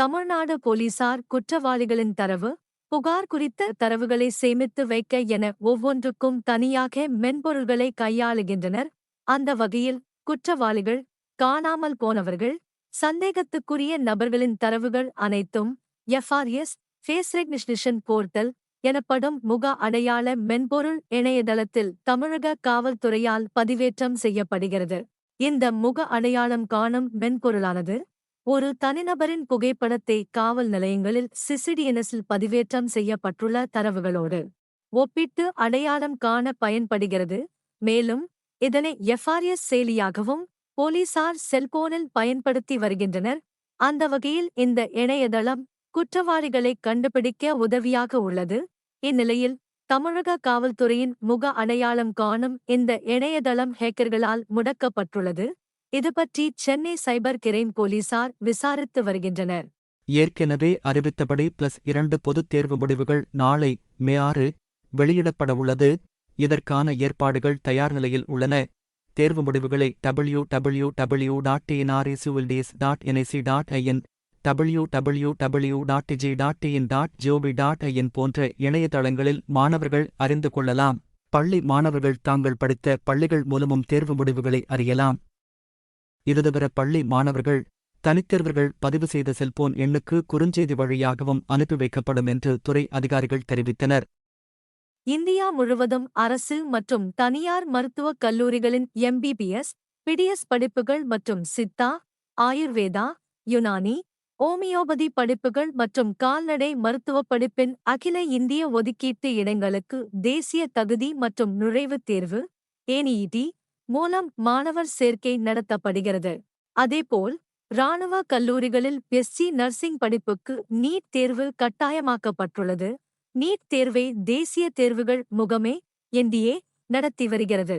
தமிழ்நாடு போலீசார் குற்றவாளிகளின் தரவு புகார் குறித்த தரவுகளை சேமித்து வைக்க என ஒவ்வொன்றுக்கும் தனியாக மென்பொருள்களை கையாளுகின்றனர். அந்த வகையில் குற்றவாளிகள் காணாமல் போனவர்கள் சந்தேகத்துக்குரிய நபர்களின் தரவுகள் அனைத்தும் எஃப்ஆர்எஸ் ஃபேஸ் ரெக்னிஷன் போர்ட்டல் எனப்படும் முக அடையாள மென்பொருள் இணையதளத்தில் தமிழக காவல்துறையால் பதிவேற்றம் செய்யப்படுகிறது. இந்த முக அடையாளம் காணும் மென்பொருளானது ஒரு தனிநபரின் புகைப்படத்தை காவல் நிலையங்களில் சிசிடிஎன்எஸில் பதிவேற்றம் செய்யப்பட்டுள்ள தரவுகளோடு ஒப்பிட்டு அடையாளம் காண பயன்படுகிறது. மேலும் இதனை எஃப்ஆர்எஸ் செயலியாகவும் போலீசார் செல்போனில் பயன்படுத்தி வருகின்றனர். அந்த வகையில் இந்த இணையதளம் குற்றவாளிகளை கண்டுபிடிக்க உதவியாக உள்ளது. இந்நிலையில் தமிழக காவல்துறையின் முக அடையாளம் காணும் இந்த இணையதளம் ஹேக்கர்களால் முடக்கப்பட்டுள்ளது. இதுபற்றி சென்னை சைபர் கிரைம் போலீசார் விசாரித்து வருகின்றனர். ஏற்கெனவே அறிவித்தபடி பிளஸ் இரண்டு பொதுத் தேர்வு முடிவுகள் நாளை மே ஆறு வெளியிடப்படவுள்ளது இதற்கான ஏற்பாடுகள் தயார் நிலையில் உள்ளன. தேர்வு முடிவுகளை W W W dot டிஎன்ஆர்இசுவில்டிஎஸ் dot NIC dot IN W W W dot G dot in dot GOV dot IN போன்ற இணையதளங்களில் மாணவர்கள் அறிந்து கொள்ளலாம். பள்ளி மாணவர்கள் தாங்கள் படித்த பள்ளிகள் மூலமும் தேர்வு முடிவுகளை அறியலாம். இதுதவிர பள்ளி மாணவர்கள் தனித்தேர்வர்கள் பதிவு செய்த செல்போன் எண்ணுக்கு குறுஞ்செய்தி வழியாகவும் அனுப்பி வைக்கப்படும் என்று துறை அதிகாரிகள் தெரிவித்தனர். இந்தியா முழுவதும் அரசு மற்றும் தனியார் மருத்துவக் கல்லூரிகளின் எம்பிபிஎஸ் பிடிஎஸ் படிப்புகள் மற்றும் சித்தா ஆயுர்வேதா யுனானி ஓமியோபதி படிப்புகள் மற்றும் கால்நடை மருத்துவப் படிப்பின் அகில இந்திய ஒதுக்கீட்டு இடங்களுக்கு தேசிய தகுதி மற்றும் நுழைவுத் தேர்வு ஏனிஇடி மூலம் மாணவர் சேர்க்கை நடத்தப்படுகிறது. அதேபோல் இராணுவ கல்லூரிகளில் எஸ்சி நர்சிங் படிப்புக்கு நீட் தேர்வு கட்டாயமாக்கப்பட்டுள்ளது. நீட் தேர்வை தேசிய தேர்வுகள் முகமே என்டிஏ நடத்தி வருகிறது.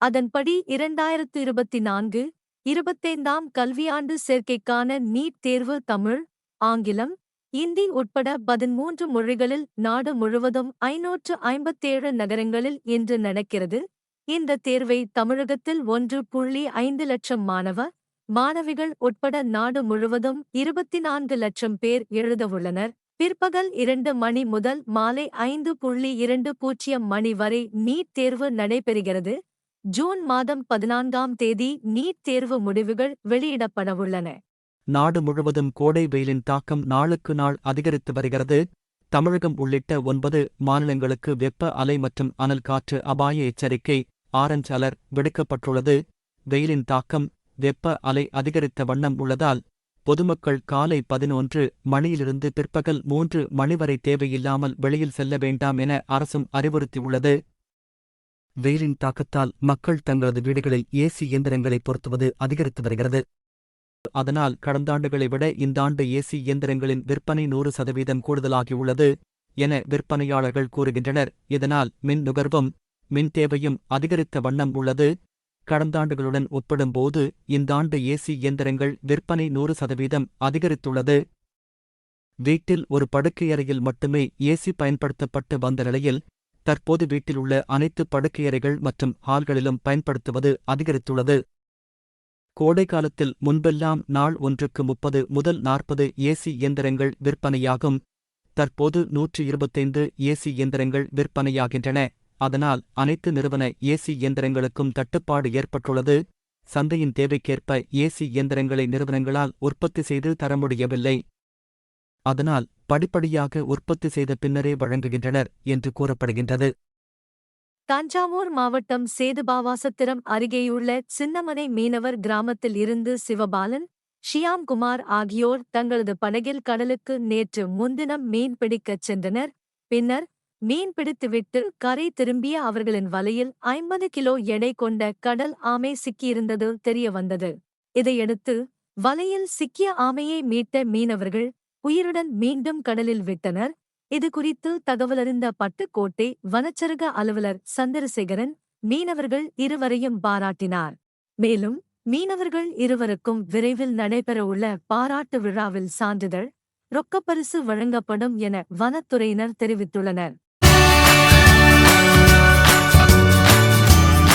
அதன்படி இரண்டாயிரத்து இருபத்தி நான்கு இருபத்தைந்தாம் கல்வியாண்டு சேர்க்கைக்கான நீட் தேர்வு தமிழ் ஆங்கிலம் இந்தி உட்பட பதிமூன்று மொழிகளில் நாடு முழுவதும் ஐநூற்று ஐம்பத்தேழு நகரங்களில் இன்று நடக்கிறது. இந்த தேர்வை தமிழகத்தில் ஒன்று புள்ளி ஐந்து லட்சம் மாணவ மாணவிகள் உட்பட நாடு முழுவதும் இருபத்தி நான்கு லட்சம் பேர் எழுதவுள்ளனர் பிற்பகல் இரண்டு மணி முதல் மாலை ஐந்து புள்ளி இரண்டு பூஜ்ஜியம் மணி வரை நீட் தேர்வு நடைபெறுகிறது. ஜூன் மாதம் பதினான்காம் தேதி நீட் தேர்வு முடிவுகள் வெளியிடப்படவுள்ளன நாடு முழுவதும் கோடை வெயிலின் தாக்கம் நாளுக்கு நாள் அதிகரித்து வருகிறது. தமிழகம் உள்ளிட்ட ஒன்பது மாநிலங்களுக்கு வெப்ப அலை மற்றும் அனல் காற்று அபாய எச்சரிக்கை ஆரஞ்ச் அலர் விடுக்கப்பட்டுள்ளது. வெயிலின் தாக்கம் வெப்ப அலை அதிகரித்த வண்ணம் உள்ளதால் பொதுமக்கள் காலை பதினொன்று மணியிலிருந்து பிற்பகல் மூன்று மணி வரை தேவையில்லாமல் வெளியில் செல்ல வேண்டாம் என அரசும் அறிவுறுத்தியுள்ளது. வெயிலின் தாக்கத்தால் மக்கள் தங்களது வீடுகளில் ஏசி இயந்திரங்களை பொருத்துவது அதிகரித்து வருகிறது. அதனால் கடந்த ஆண்டுகளை விட இந்த ஆண்டு ஏசி இயந்திரங்களின் விற்பனை நூறு சதவீதம் கூடுதலாகியுள்ளது என விற்பனையாளர்கள் கூறுகின்றனர். இதனால் மின் நுகர்வும் மின் தேவையும் அதிகரித்த வண்ணம் உள்ளது. கடந்த ஆண்டுகளுடன் ஒப்பிடும்போது இந்த ஆண்டு ஏசி இயந்திரங்கள் விற்பனை நூறு சதவீதம் அதிகரித்துள்ளது. வீட்டில் ஒரு படுக்கையறையில் மட்டுமே ஏசி பயன்படுத்தப்பட்டு வந்த நிலையில் தற்போது வீட்டில் உள்ள அனைத்து படுக்கையறைகள் மற்றும் ஹால்களிலும் பயன்படுத்துவது அதிகரித்துள்ளது. கோடைக்காலத்தில் முன்பெல்லாம் நாள் ஒன்றுக்கு முப்பது முதல் நாற்பது ஏசி இயந்திரங்கள் விற்பனையாகும். தற்போது நூற்று இருபத்தைந்து ஏசி இயந்திரங்கள் விற்பனையாகின்றன. அதனால் அனைத்து நிறுவன ஏசி இயந்திரங்களுக்கும் தட்டுப்பாடு ஏற்பட்டுள்ளது. சந்தையின் தேவைக்கேற்ப ஏசி இயந்திரங்களை நிறுவனங்களால் உற்பத்தி செய்து தர முடியவில்லை. அதனால் படிப்படியாக உற்பத்தி செய்த பின்னரே வழங்குகின்றனர் என்று கூறப்படுகின்றது. தஞ்சாவூர் மாவட்டம் சேதுபாவாசத்திரம் அருகேயுள்ள சின்னமனை மீனவர் கிராமத்தில் இருந்து சிவபாலன் ஷியாம்குமார் ஆகியோர் தங்களது படகில் கடலுக்கு நேற்று முன்தினம் மீன் பிடிக்கச் சென்றனர். பின்னர் மீன் பிடித்துவிட்டு கரை திரும்பிய அவர்களின் வலையில் ஐம்பது கிலோ எடை கொண்ட கடல் ஆமை சிக்கியிருந்தது தெரியவந்தது. இதையடுத்து வலையில் சிக்கிய ஆமையை மீட்ட மீனவர்கள் உயிருடன் மீண்டும் கடலில் விட்டனர். இது குறித்து தகவலறிந்த பட்டுக்கோட்டை வனச்சரக அலுவலர் சந்திரசேகரன் மீனவர்கள் இருவரையும் பாராட்டினார். மேலும் மீனவர்கள் இருவருக்கும் விரைவில் நடைபெறவுள்ள பாராட்டு விழாவில் சான்றிதழ் ரொக்கப்பரிசு வழங்கப்படும் என வனத்துறையினர் தெரிவித்துள்ளனர்.